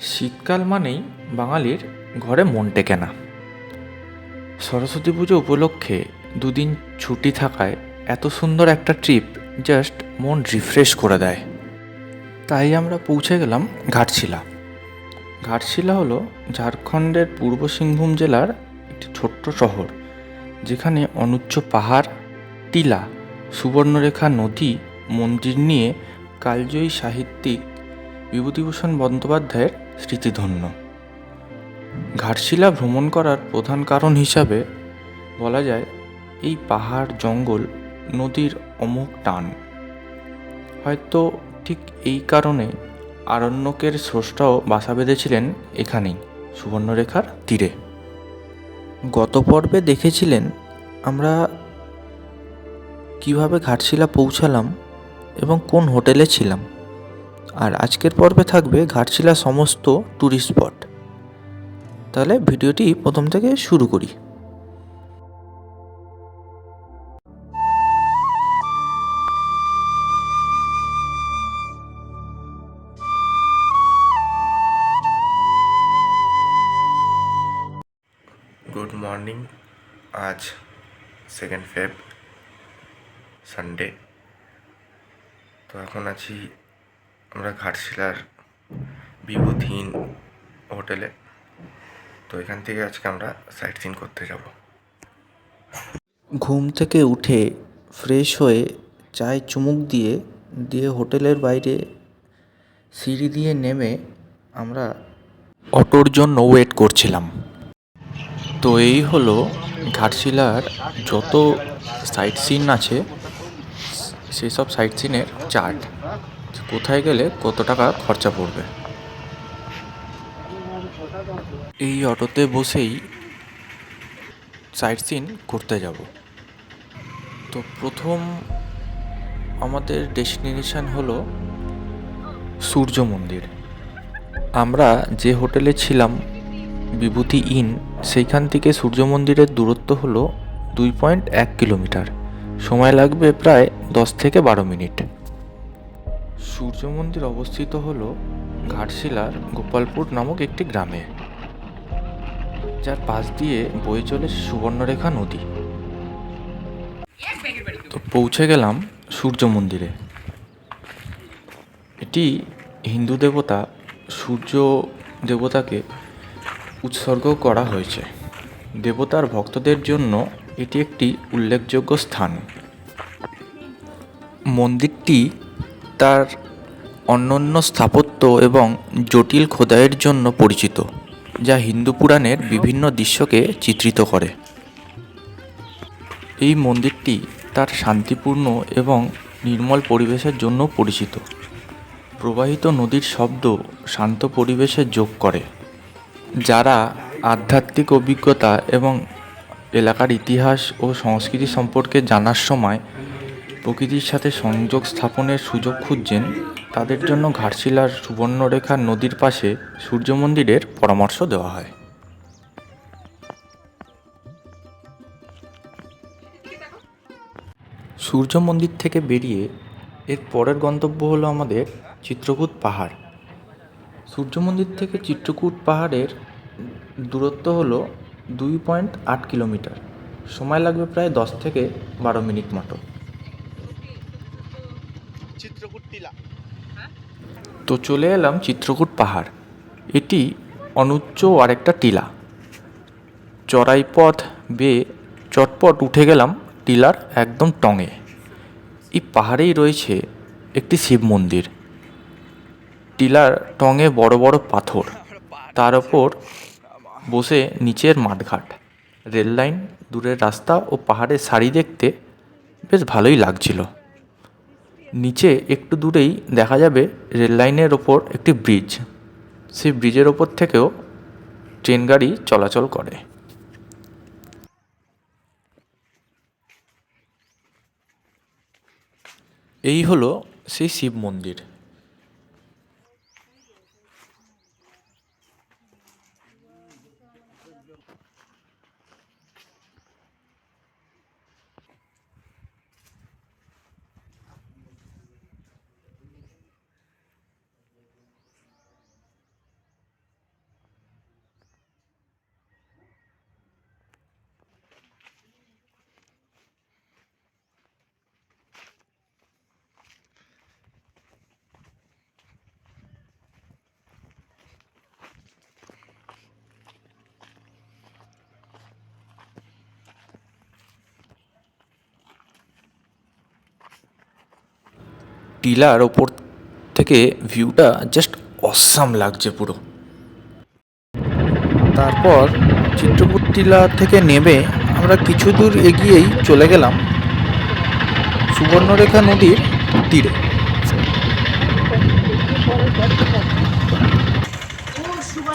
শীতকাল মানেই বাঙালির ঘরে মন টেকে না। সরস্বতী পুজো উপলক্ষে দুদিন ছুটি থাকায় এত সুন্দর একটা ট্রিপ জাস্ট মন রিফ্রেশ করে দেয়। তাই আমরা পৌঁছে গেলাম ঘাটশিলা। ঘাটশিলা হলো ঝাড়খণ্ডের পূর্ব সিংভূম জেলার একটি ছোট্ট শহর, যেখানে অনুচ্চ পাহাড়, টিলা, সুবর্ণরেখা নদী, মন্দির নিয়ে কালজয়ী সাহিত্যিক বিভূতিভূষণ বন্দ্যোপাধ্যায়ের স্মৃতিধন্য। ঘাটশিলা ভ্রমণ করার প্রধান কারণ হিসাবে বলা যায়, এই পাহাড়, জঙ্গল, নদীর অমোঘ টান। হয়তো ঠিক এই কারণে আরণ্যকের স্রষ্টাও বাসা বেঁধেছিলেন এখানেই, সুবর্ণরেখার তীরে। গত পর্বে দেখেছিলেন আমরা কীভাবে ঘাটশিলা পৌঁছালাম এবং কোন হোটেলে ছিলাম। আর আজকের পর্বে থাকবে ঘাটশিলা সমস্ত ট্যুরিস্ট স্পট তাহলে ভিডিওটি প্রথম থেকে শুরু করি। গুড মর্নিং আজ সেকেন্ড ফেব সানডে তো এখন আছি আমরা ঘাটশিলার বিভূতিহীন হোটেলে। তো এখান থেকে আজকে আমরা সাইট সিন করতে যাব। ঘুম থেকে উঠে ফ্রেশ হয়ে চায় চুমুক দিয়ে দিয়ে হোটেলের বাইরে সিঁড়ি দিয়ে নেমে আমরা অটোর জন্য ওয়েট করছিলাম। তো এই হলো ঘাটশিলার যত সাইট সিন আছে সেসব সাইট সিনের চার্ট কোথায় গেলে কত টাকা খরচা পড়বে? এই অটোতে বসেই সাইট সিন করতে যাব। তো প্রথম আমাদের ডেস্টিনেশন হলো সূর্য মন্দির। আমরা যে হোটেলে ছিলাম, বিভূতি ইন, সেইখান থেকে সূর্য মন্দিরের দূরত্ব হলো দুই পয়েন্ট এক কিলোমিটার। সময় লাগবে প্রায় দশ থেকে বারো মিনিট। সূর্য মন্দির অবস্থিত হলো ঘাটশিলার গোপালপুর নামক একটি গ্রামে, যার পাশ দিয়ে বয়ে চলে সুবর্ণরেখা নদী। তো পৌঁছে গেলাম সূর্য মন্দিরে এটি হিন্দু দেবতা, সূর্য দেবতাকে উৎসর্গ করা হয়েছে। দেবতার ভক্তদের জন্য এটি একটি উল্লেখযোগ্য স্থান। মন্দিরটি তার অনন্য স্থাপত্য এবং জটিল খোদাইয়ের জন্য পরিচিত, যা হিন্দু পুরাণের বিভিন্ন দৃশ্যকে চিত্রিত করে। এই মন্দিরটি তার শান্তিপূর্ণ এবং নির্মল পরিবেশের জন্য পরিচিত। প্রবাহিত নদীর শব্দ শান্ত পরিবেশে যোগ করে, যারা আধ্যাত্মিক অভিজ্ঞতা এবং এলাকার ইতিহাস ও সংস্কৃতি সম্পর্কে জানার সময় প্রকৃতির সাথে সংযোগ স্থাপনের সুযোগ খুঁজছেন তাদের জন্য ঘাটশিলার সুবর্ণরেখা নদীর পাশে সূর্য মন্দিরের পরামর্শ দেওয়া হয়। সূর্য মন্দির থেকে বেরিয়ে এর পরের গন্তব্য হলো আমাদের চিত্রকূট পাহাড়। সূর্য মন্দির থেকে চিত্রকূট পাহাড়ের দূরত্ব হলো দুই পয়েন্ট আট কিলোমিটার। সময় লাগবে প্রায় দশ থেকে বারো মিনিট মতো। তো চলে এলাম চিত্রকূট পাহাড়। এটি অনুচ্চ আরেকটা টিলা। চড়াই পথ বেয়ে চটপট উঠে গেলাম টিলার একদম টঙে। এই পাহাড়েই রয়েছে একটি শিব মন্দির। টিলার টঙে বড় বড় পাথর। তার ওপর বসে নিচের মাঠঘাট। রেল লাইন দূরের রাস্তা ও পাহাড়ের সারি দেখতে বেশ ভালোই লাগছিল। নিচে একটু দূরেই দেখা যাবে রেল লাইনের ওপর একটি ব্রিজ। সেই ব্রিজের ওপর থেকেও ট্রেন গাড়ি চলাচল করে। এই হলো সেই শিব মন্দির। টিলার ওপর থেকে ভিউটা জাস্ট অসাম লাগছে পুরো। তারপর চিত্রকূট টিলা থেকে নেমে আমরা কিছু দূর এগিয়েই চলে গেলাম সুবর্ণরেখা নদীর তীরে।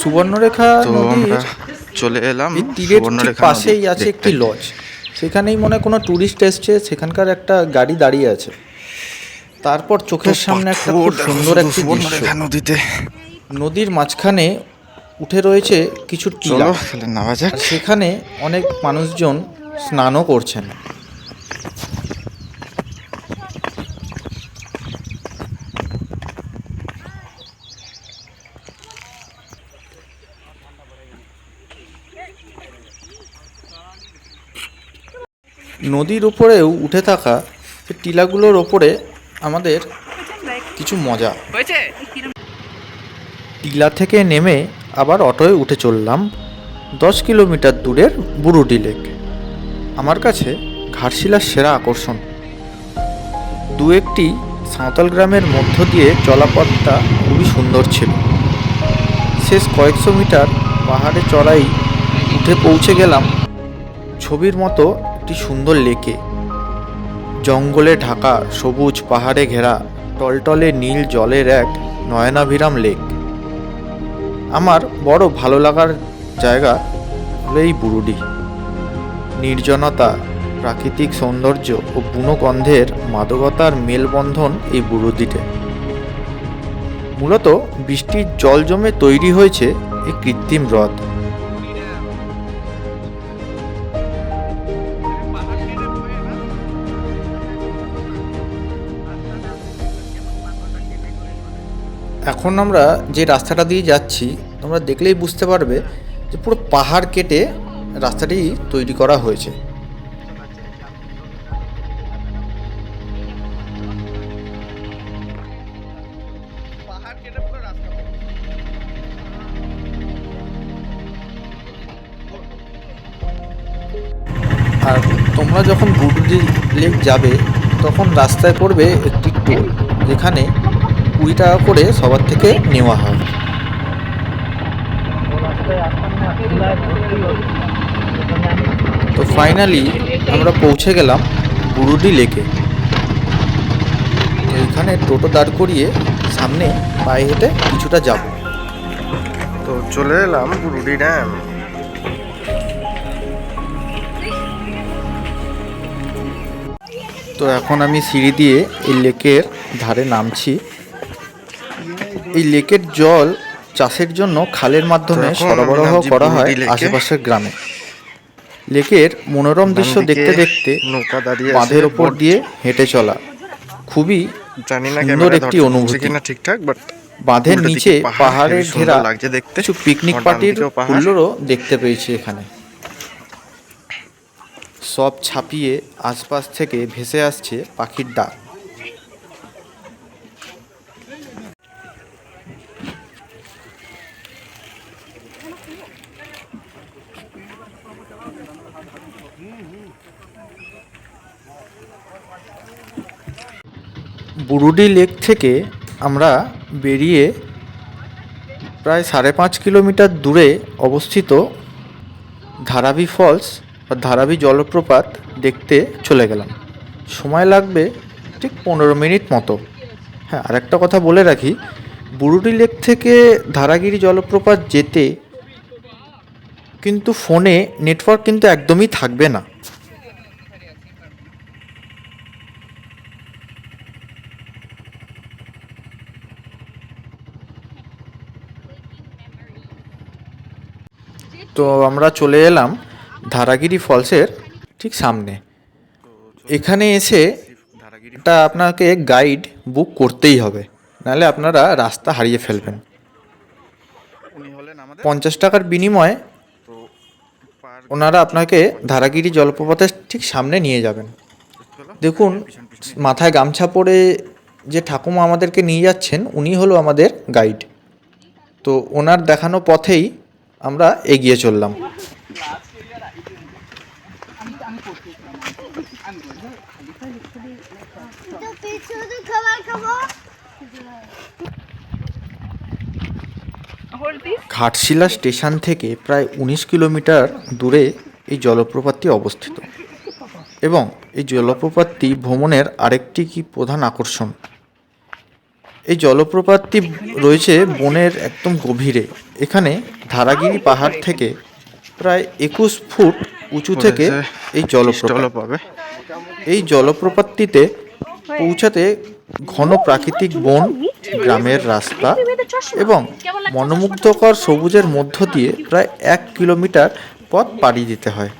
সুবর্ণরেখা নদীর চলে এলাম তীরের পাশেই আছে একটি লজ সেখানেই মনে হয় কোনো ট্যুরিস্ট এসছে সেখানকার একটা গাড়ি দাঁড়িয়ে আছে। তারপর চোখের সামনে একটা খুব সুন্দর একটি দৃশ্য। নদীতে। নদীর মাঝখানে উঠে রয়েছে কিছু টিলা। যাক। সেখানে অনেক মানুষজন স্নানও করছেন। নদীর উপরেও উঠে থাকা টিলাগুলোর ওপরে আমাদের কিছু মজা। টিলা থেকে নেমে আবার অটোয় উঠে চললাম দশ কিলোমিটার দূরের বুরুডি লেক। আমার কাছে ঘাটশিলার সেরা আকর্ষণ। দু একটি সাঁওতাল গ্রামের মধ্য দিয়ে চলাপথটা খুবই সুন্দর ছিল। শেষ কয়েকশো মিটার পাহাড়ে চড়াই উঠে পৌঁছে গেলাম ছবির মতো একটি সুন্দর লেকে। জঙ্গলে ঢাকা সবুজ পাহাড়ে ঘেরা টলটলে নীল জলের এক নয়নাভিরাম লেক। আমার বড় ভালো লাগার জায়গা হলো এই বুরুডি। নির্জনতা, প্রাকৃতিক সৌন্দর্য ও বুনো গন্ধের মাদকতার মেলবন্ধন এই বুরুডিতে। মূলত বৃষ্টির জল জমে তৈরি হয়েছে এই কৃত্রিম হ্রদ। এখন আমরা যে রাস্তাটা দিয়ে যাচ্ছি তোমরা দেখলেই বুঝতে পারবে যে পুরো পাহাড় কেটে রাস্তাটি তৈরি করা হয়েছে। আর তোমরা যখন বুডুলি লেক যাবে তখন রাস্তায় পড়বে একটি টোল যেখানে কুড়ি টাকা করে সবার থেকে নেওয়া হয়। তো ফাইনালি আমরা পৌঁছে গেলাম বুরুডি লেকে। এখানে টোটো দাঁড় করিয়ে সামনে পায়ে হেঁটে কিছুটা যাব। তো চলে এলাম বুরুডি ড্যাম। তো এখন আমি সিঁড়ি দিয়ে এই লেকের ধারে নামছি। এই লেকের জল চাষের জন্য খালের মাধ্যমে সরবরাহ করা হয় আশেপাশের গ্রামে। লেকের মনোরম দৃশ্য দেখতে দেখতে নৌকা দাঁড়িয়ে বাঁধের ওপর দিয়ে হেঁটে চলা। খুবই জানি না সুন্দর একটি অনুভূতি। ঠিকঠাক বাট বাঁধের নিচে পাহাড়, পাহাড়ের ঘেরা লাগছে দেখতে। কিছু পিকনিক পার্টির হুল্লোড়ও দেখতে পেয়েছি এখানে। সব ছাপিয়ে আশপাশ থেকে ভেসে আসছে পাখির ডাক। বুরুডি লেক থেকে আমরা বেরিয়ে প্রায় সাড়ে পাঁচ কিলোমিটার দূরে অবস্থিত ধারাবি ফলস বা ধারাবি জলপ্রপাত দেখতে চলে গেলাম। সময় লাগবে ঠিক পনেরো মিনিট মতো। হ্যাঁ আরেকটা কথা বলে রাখি, বুরুডি লেক থেকে ধারাগিরি জলপ্রপাত যেতে কিন্তু ফোনে নেটওয়ার্ক কিন্তু একদমই থাকবে না। তো আমরা চলে এলাম ধারাগিরি ফলসের ঠিক সামনে। এখানে এসে এটা আপনাকে গাইড বুক করতেই হবে নাহলে আপনারা রাস্তা হারিয়ে ফেলবেন। পঞ্চাশ টাকার বিনিময়ে ওনারা আপনাকে ধারাগিরি জলপ্রপাতের ঠিক সামনে নিয়ে যাবেন। দেখুন মাথায় গামছা পরে যে ঠাকুমা আমাদেরকে নিয়ে যাচ্ছেন উনি হলো আমাদের গাইড তো ওনার দেখানো পথেই আমরা এগিয়ে চললাম। ঘাটশিলা স্টেশন থেকে প্রায় ১৯ কিলোমিটার দূরে এই জলপ্রপাতটি অবস্থিত এবং এই জলপ্রপাতটি ভ্রমণের আরেকটি কি প্রধান আকর্ষণ? এই জলপ্রপাতটি রয়েছে বনের একদম গভীরে। এখানে ধারাগিরি পাহাড় থেকে প্রায় একুশ ফুট উঁচু থেকে এই জলপ্রপাত। পাবে এই জলপ্রপাতটিতে পৌঁছাতে ঘন প্রাকৃতিক বন গ্রামের রাস্তা এবং মনোমুগ্ধকর সবুজের মধ্য দিয়ে প্রায় এক কিলোমিটার পথ পাড়ি দিতে হয়।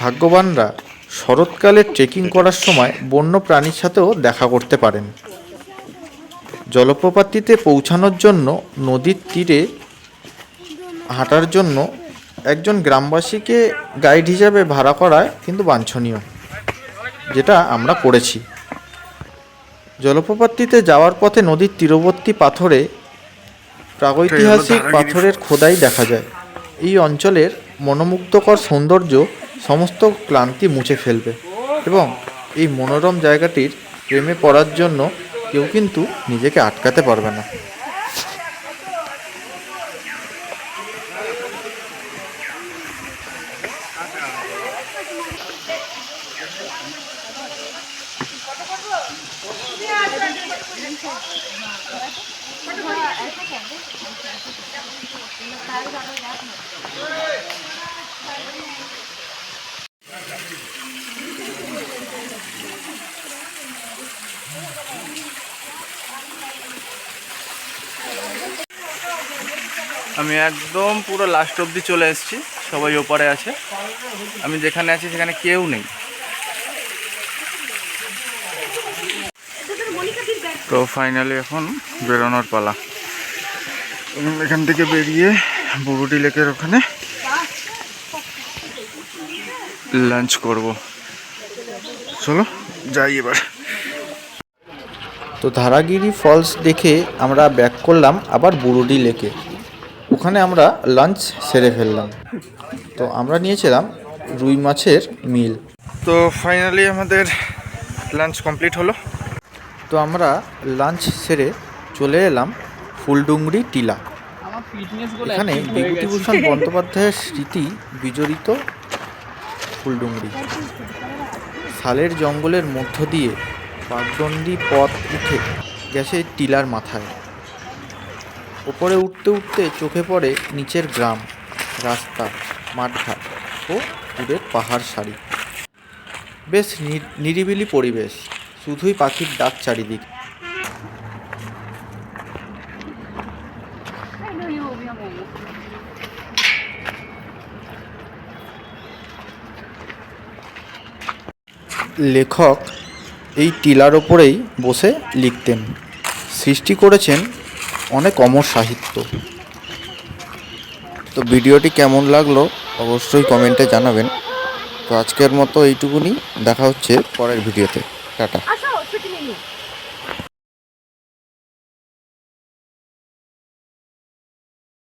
ভাগ্যবানরা শরৎকালে ট্রেকিং করার সময় বন্য প্রাণীর সাথেও দেখা করতে পারেন। জলপ্রপাতটিতে পৌঁছানোর জন্য নদীর তীরে হাঁটার জন্য একজন গ্রামবাসীকে গাইড হিসাবে ভাড়া করায় কিন্তু বাঞ্ছনীয় যেটা আমরা করেছি। জলপ্রপাতটিতে যাওয়ার পথে নদীর তীরবর্তী পাথরে প্রাগৈতিহাসিক পাথরের খোদাই দেখা যায়। এই অঞ্চলের মনোমুগ্ধকর সৌন্দর্য সমস্ত ক্লান্তি মুছে ফেলবে এবং এই মনোরম জায়গাটির প্রেমে পড়ার জন্য কেউ কিন্তু নিজেকে আটকাতে পারবে না। আমি একদম পুরো লাস্ট অবধি চলে এসেছি, সবাই ওপারে আছে। আমি যেখানে আছি সেখানে কেউ নেই। তো ফাইনালি এখন বেরোনোর পালা। এখান থেকে বেরিয়ে বুরুডি লেকের ওখানে লাঞ্চ করব। চলো, যাই এবার। তো ধারাগিরি ফলস দেখে আমরা ব্যাক করলাম আবার বুরুডি লেকে। ওখানে আমরা লাঞ্চ সেরে ফেললাম। তো আমরা নিয়েছিলাম রুই মাছের মিল। তো ফাইনালি আমাদের লাঞ্চ কমপ্লিট হলো। তো আমরা লাঞ্চ সেরে চলে এলাম ফুলডুংরি টিলা। এখানে বিভূতিভূষণ বন্দ্যোপাধ্যায়ের স্মৃতি বিজড়িত ফুলডুংরি। শালের জঙ্গলের মধ্য দিয়ে বাগদণ্ডি পথ উঠে গেছে টিলার মাথায়। ওপরে উঠতে উঠতে চোখে পড়ে নিচের গ্রাম, রাস্তা, মাঠঘাট ও দূরের পাহাড় সারি। বেশ নিরিবিলি পরিবেশ, শুধুই পাখির ডাক চারিদিক। লেখক এই টিলার ওপরেই বসে লিখতেন। সৃষ্টি করেছেন অনেক অমর সাহিত্য। তো ভিডিওটি কেমন লাগল অবশ্যই কমেন্টে জানাবেন। তো আজকের মতো এইটুকুনি। দেখা হচ্ছে পরের ভিডিওতে। টাটা।